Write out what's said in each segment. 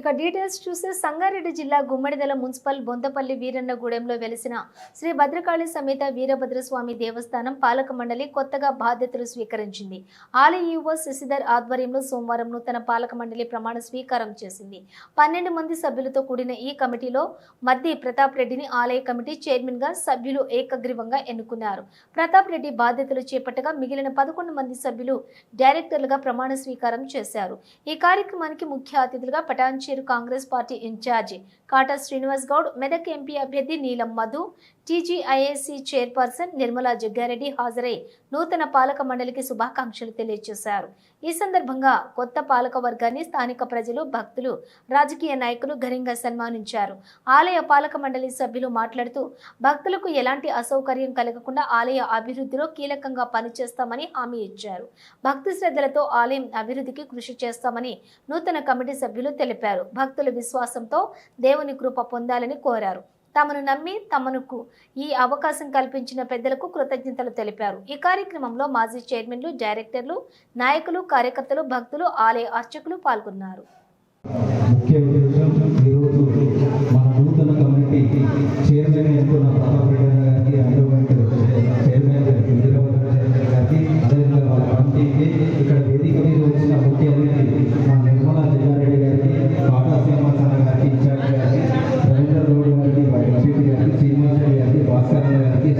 ఇక డీటెయిల్స్ చూస్తే సంగారెడ్డి జిల్లా గుమ్మడిదల మున్సిపల్ బొందపల్లి వీరన్నగూడెంలో వెలిసిన శ్రీ భద్రకాళి సమేత వీరభద్రస్వామి దేవస్థానం పాలక మండలి కొత్తగా బాధ్యతలు స్వీకరించింది. ఆలయ యువ శశిధర్ ఆధ్వర్యంలో సోమవారం నూతన పాలక మండలి ప్రమాణ స్వీకారం చేసింది. పన్నెండు మంది సభ్యులతో కూడిన ఈ కమిటీలో మద్ది ప్రతాప్ రెడ్డిని ఆలయ కమిటీ చైర్మన్గా సభ్యులు ఏకగ్రీవంగా ఎన్నుకున్నారు. ప్రతాప్ రెడ్డి బాధ్యతలు చేపట్టగా మిగిలిన పదకొండు మంది సభ్యులు డైరెక్టర్లుగా ప్రమాణ స్వీకారం చేశారు. ఈ కార్యక్రమానికి ముఖ్య అతిథులుగా Patancheru Congress party incharge Kata Srinivas Goud Medak MP అభ్యర్థి నీలం మధు టీజీఐఏసీ చైర్పర్సన్ నిర్మలా జగ్గారెడ్డి హాజరై నూతన పాలక మండలికి శుభాకాంక్షలు తెలియజేశారు. ఈ సందర్భంగా కొత్త పాలక వర్గాన్ని స్థానిక ప్రజలు భక్తులు రాజకీయ నాయకులు ఘనంగా సన్మానించారు. ఆలయ పాలక మండలి సభ్యులు మాట్లాడుతూ భక్తులకు ఎలాంటి అసౌకర్యం కలగకుండా ఆలయ అభివృద్ధిలో కీలకంగా పనిచేస్తామని హామీ ఇచ్చారు. భక్తి శ్రద్ధలతో ఆలయం అభివృద్ధికి కృషి చేస్తామని నూతన కమిటీ సభ్యులు తెలిపారు. భక్తుల విశ్వాసంతో దేవుని కృప పొందాలని కోరారు. తమను నమ్మి తమనుకు ఈ అవకాశం కల్పించిన పెద్దలకు కృతజ్ఞతలు తెలిపారు. ఈ కార్యక్రమంలో మాజీ చైర్మన్లు డైరెక్టర్లు నాయకులు కార్యకర్తలు భక్తులు ఆలయ అర్చకులు పాల్గొన్నారు.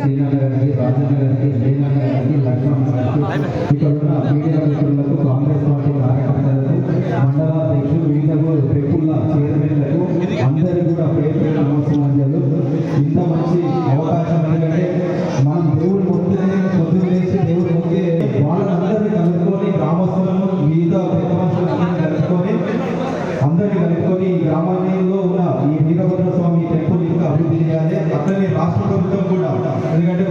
Gracias. అట్లనే రాష్ట్ర ప్రభుత్వం కూడా ఎందుకంటే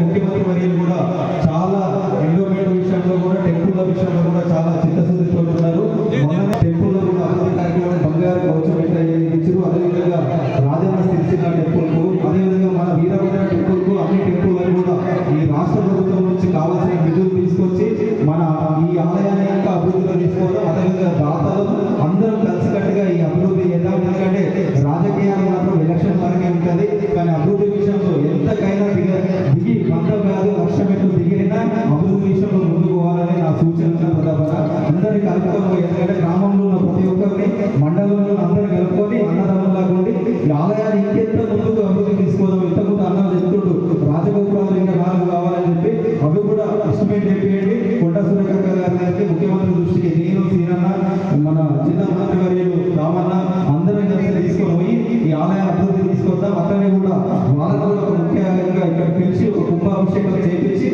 తీసుకొద్దాం అతన్ని కూడా వాళ్ళకు కూడా ముఖ్యంగా ఇక్కడ పిలిచి ఒక కుంభాభిషేకం చేపించి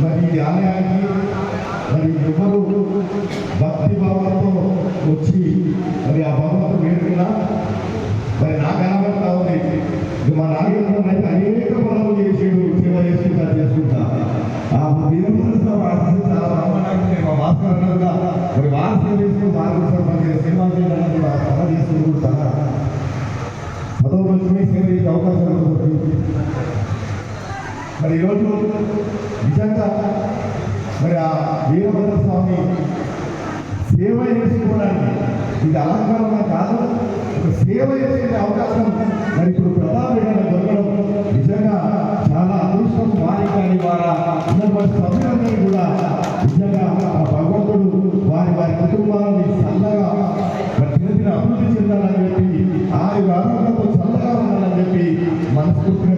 మరి ఈ ఆలయానికి మరి ఎవరు భక్తి భావంతో వచ్చి మరి ఆ భగవంతుడు వేడుకున్నా మరి నాకు కనబడతా ఉంది. మా నాగేంద్రం అయితే అనేక పనులు చేసేడు సేవ చేసుకుంటా చేసుకుంటా. ఆ వీరభద్ర ఆశిస్తూ మా భాస్కర్ మరి వారు చేసుకుని వారు చేయాలని కూడా చేసుకుంటూ చాలా. పదవ రోజుమే సేవ చేసే అవకాశం మరి ఈరోజు నిజంగా మరి ఆ వీరభద్ర స్వామి సేవ చేసుకోవడానికి ఇది అలంకరణ కాదు ఒక సేవ చేసే అవకాశం మరి ఇప్పుడు ప్రధాన దొరకడం నిజంగా చాలా అదృష్టం. వారి కానీ వారి ఉన్నటువంటి సభ్యులందరూ కూడా నిజంగా ఆ భగవంతుడు వారి వారి కుటుంబాలని చల్లగా చిన్న చిన్న అభివృద్ధి చెందాలని చెప్పి ఆరు ఆరోగ్యంతో చల్లగా ఉండాలని చెప్పి మనస్ఫూర్తిగా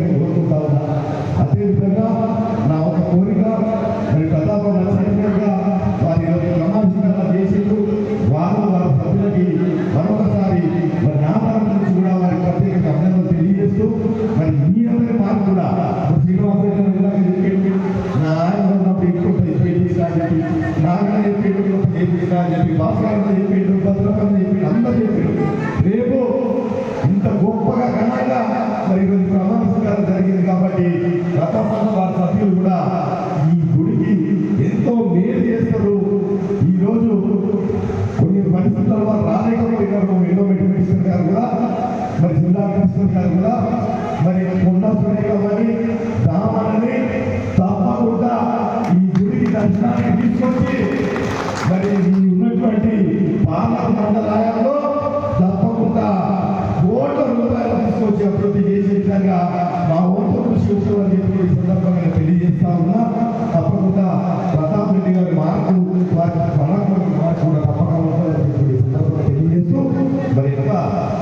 చేయించిన అని చెప్పి భాస్కరన్న చెప్పిండు భద్రకన్న చెప్పిండు అందరు చెప్పిండు. రేపు ఇంత గొప్పగా ఘనంగా మరి ఈరోజు ప్రమాణ జరిగింది కాబట్టి రథసంఘ వారి సభ్యులు కూడా ఈ గుడికి ఎంతో మేలు చేస్తారు. ఈరోజు కొన్ని పరిస్థితుల వారు రాలేకపోయినారు ఎన్నో మినిస్టర్ గారు కూడా మరి జిల్లా మినిస్టర్ గారు కూడా మరి కొండ సురేఖ మరి చేసే విధంగా మా వంతు కృషి ఉంటుందని చెప్పి ఈ సందర్భంగా తెలియజేస్తా ఉన్నా. తప్పకుండా ప్రతాప్ రెడ్డి గారి మార్పు వారి ప్రణాళిక మార్పు కూడా తప్పకుండా ఉంటుందని చెప్పి ఈ సందర్భంగా తెలియజేస్తూ మరి ఇంకా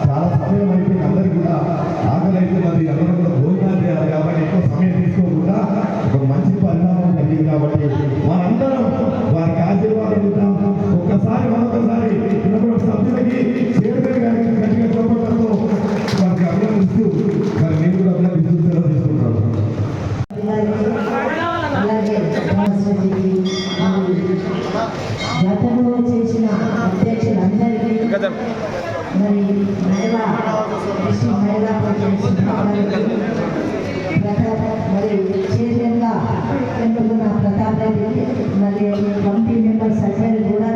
చాలా సమయం అయిపోయింది. అందరికీ కూడా ఆకలి అయితే మరి అందరూ మరి మహిళా మహిళా మరి చైర్మన్గా ఎన్నుకున్న ప్రతాప్ రెడ్డికి మరి కమిటీ కూడా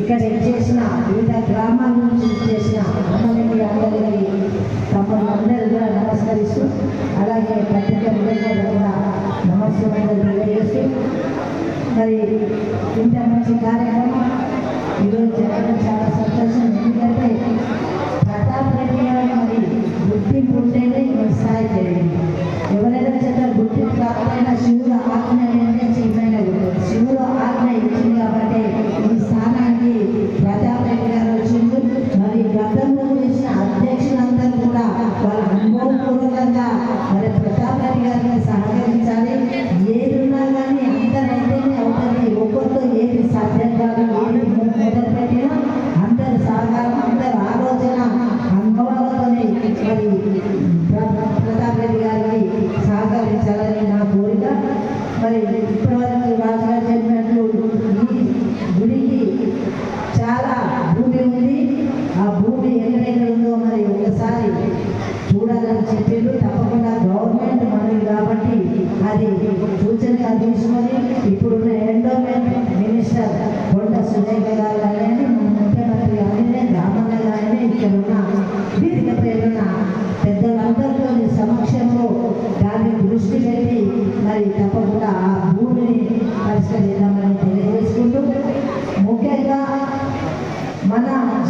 ఇక్కడ చేసిన వివిధ గ్రామాల నుంచి చేసిన అమ్మలకి అందరికీ కూడా నమస్కరిస్తూ అలాగే పత్రిక విలేకరులు కూడా నమస్కారం తెలియజేస్తూ మరి ఇంత మంచి కార్యక్రమం ఈరోజు జరగడం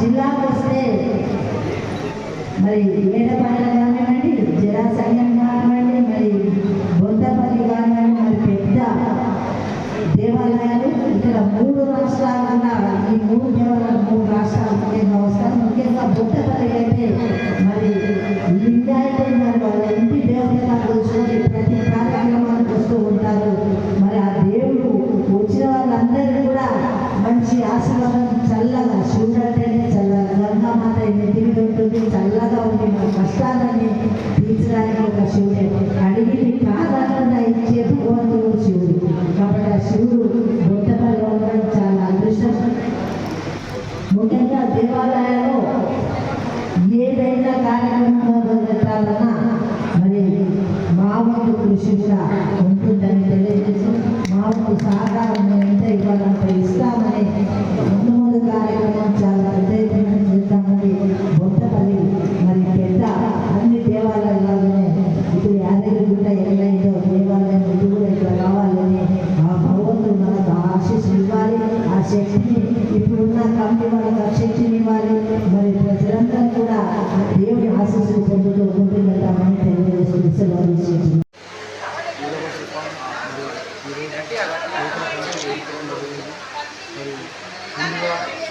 జిల్లాకు వస్తే మరి ఏడపాయలు కానివ్వండి జలాశయం కానివ్వండి మరి బొంతపల్లి కానివ్వండి మరి పెద్ద దేవాలయాలు ఇక్కడ మన తీర్చడానికి ఒక శివుడు. అడిగి కాదకుండా ఇచ్చే భగవంతుడు శివుడు. కాబట్టి ఆ శివుడు బుద్ధపల్లి ఉండడం చాలా అదృష్టం. ముఖ్యంగా దేవాలయంలో ఏదైనా కార్యక్రమం పెట్టాలన్నా మరి మా వంతు కృషి కూడా శక్తిని ఇప్పుడున్న కమిటీ వాళ్ళకి ఆ శక్తిని ఇవ్వాలి మరి ప్రజలంతా కూడా ఆ దేవుడి ఆశీస్సులు పొందుతూ ముందుకెళ్తామని తెలియజేస్తుంది సెలవు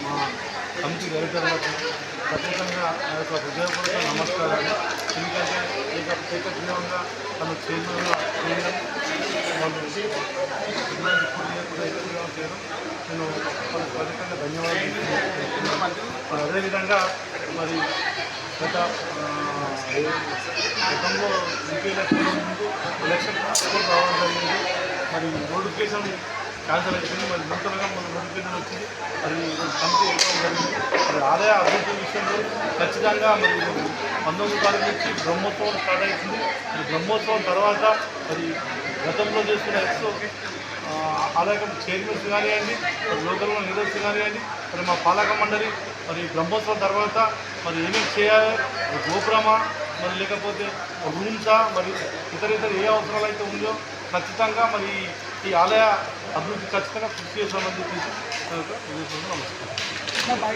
మా కమిటీ డైరెక్టర్లకు ప్రత్యేకంగా నా యొక్క హృదయపూర్వక నమస్కారాలు. ఎందుకంటే ఏక ఏకగ్రీవంగా తను చైర్మన్గా చేయడం వాళ్ళు ఇటువంటి కూడా ఎక్కువగా చేయడం నేను వాళ్ళకి ప్రత్యేకంగా ధన్యవాదాలు. అదేవిధంగా మరి గత గతంలో ఎంపీ ఎలక్షన్ ముందు ఎలక్షన్ రావడం జరిగింది మరి నోటిఫికేషన్ క్యాన్సల్ అయిపోయింది మరి నూతనంగా మన నోటిఫికేషన్ వచ్చింది మరి కమిటీ జరిగింది మరి ఆదాయ అభివృద్ధి విషయంలో ఖచ్చితంగా మరి పంతొమ్మిది తారీఖు నుంచి బ్రహ్మోత్సవం స్టార్ట్ అవుతుంది మరి బ్రహ్మోత్సవం తర్వాత మరి గతంలో చేసుకున్న ఎక్స్ఓకి ఆదాయం చైర్మన్స్ కానివ్వండి మరి లోకల్లో లీడర్స్ కానివ్వండి మరి మా పాలక మండలి మరి బ్రహ్మోత్సవం తర్వాత మరి ఏమేమి చేయాలి మరి గోపురమా మరి లేకపోతే రూమ్సా మరి ఇతర ఇతర ఏ అవసరాలు అయితే ఉందో ఖచ్చితంగా మరి ఈ ఆలయ అభివృద్ధి ఖచ్చితంగా కృషి చేసామని చెప్పి నమస్కారం.